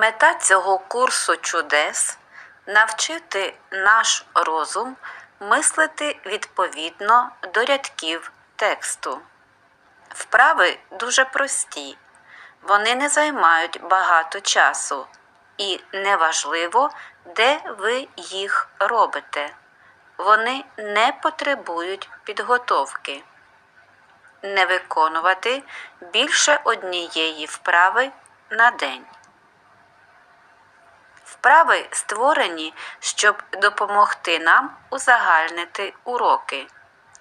Мета цього курсу чудес навчити наш розум мислити відповідно до рядків тексту. Вправи дуже прості, вони не займають багато часу, і неважливо, де ви їх робите. Вони не потребують підготовки. Не виконувати більше однієї вправи на день. Вправи створені, щоб допомогти нам узагальнити уроки,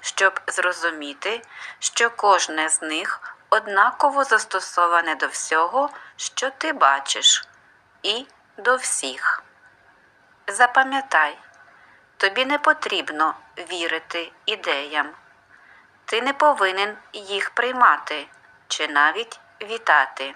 щоб зрозуміти, що кожне з них однаково застосоване до всього, що ти бачиш, і до всіх. Запам'ятай, тобі не потрібно вірити ідеям. Ти не повинен їх приймати чи навіть вітати.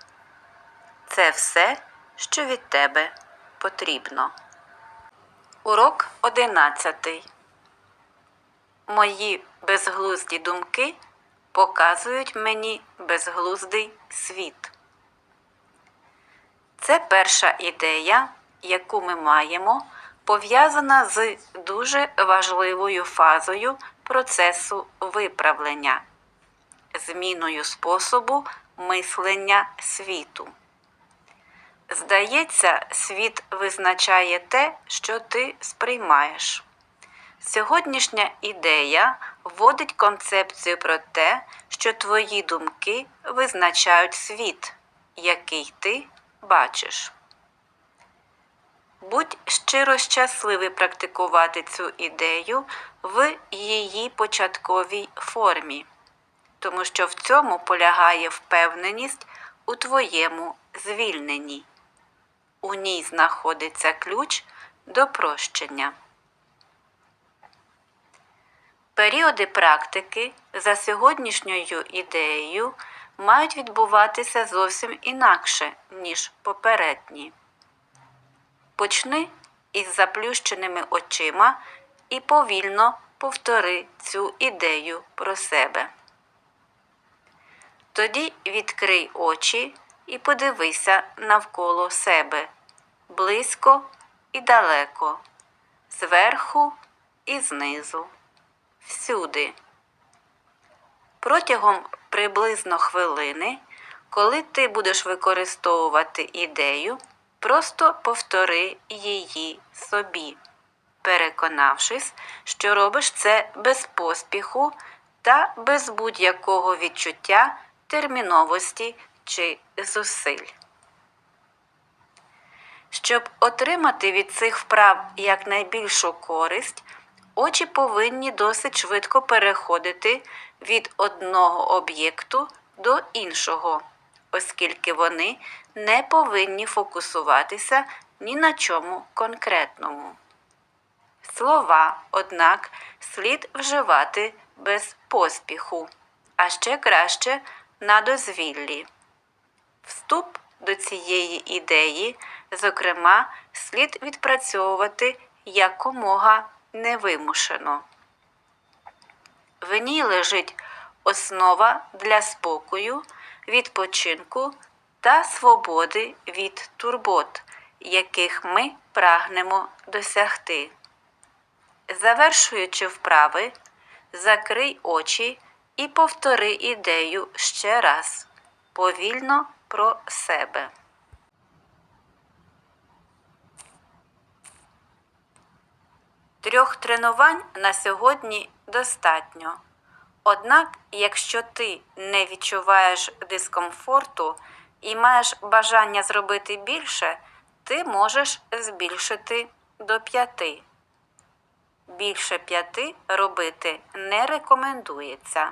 Це все, що від тебе потрібно. Урок 11. Мої безглузді думки показують мені безглуздий світ. Це перша ідея, яку ми маємо, пов'язана з дуже важливою фазою процесу виправлення, зміною способу мислення світу. Здається, світ визначає те, що ти сприймаєш. Сьогоднішня ідея вводить концепцію про те, що твої думки визначають світ, який ти бачиш. Будь щиро щасливий практикувати цю ідею в її початковій формі, тому що в цьому полягає впевненість у твоєму звільненні. У ній знаходиться ключ до прощення. Періоди практики за сьогоднішньою ідеєю мають відбуватися зовсім інакше, ніж попередні. Почни із заплющеними очима і повільно повтори цю ідею про себе. Тоді відкрий очі і подивися навколо себе близько і далеко, зверху і знизу, всюди. Протягом приблизно хвилини, коли ти будеш використовувати ідею, просто повтори її собі, переконавшись, що робиш це без поспіху та без будь-якого відчуття терміновості чи зусиль. Щоб отримати від цих вправ якнайбільшу користь, очі повинні досить швидко переходити від одного об'єкту до іншого, оскільки вони не повинні фокусуватися ні на чому конкретному. Слова, однак, слід вживати без поспіху, а ще краще на дозвіллі. Вступ до цієї ідеї, зокрема, слід відпрацьовувати якомога невимушено. В ній лежить основа для спокою, відпочинку та свободи від турбот, яких ми прагнемо досягти. Завершуючи вправи, закрий очі і повтори ідею ще раз повільно про себе. Трьох тренувань на сьогодні достатньо. Однак, якщо ти не відчуваєш дискомфорту і маєш бажання зробити більше, ти можеш збільшити до п'яти. Більше п'яти робити не рекомендується.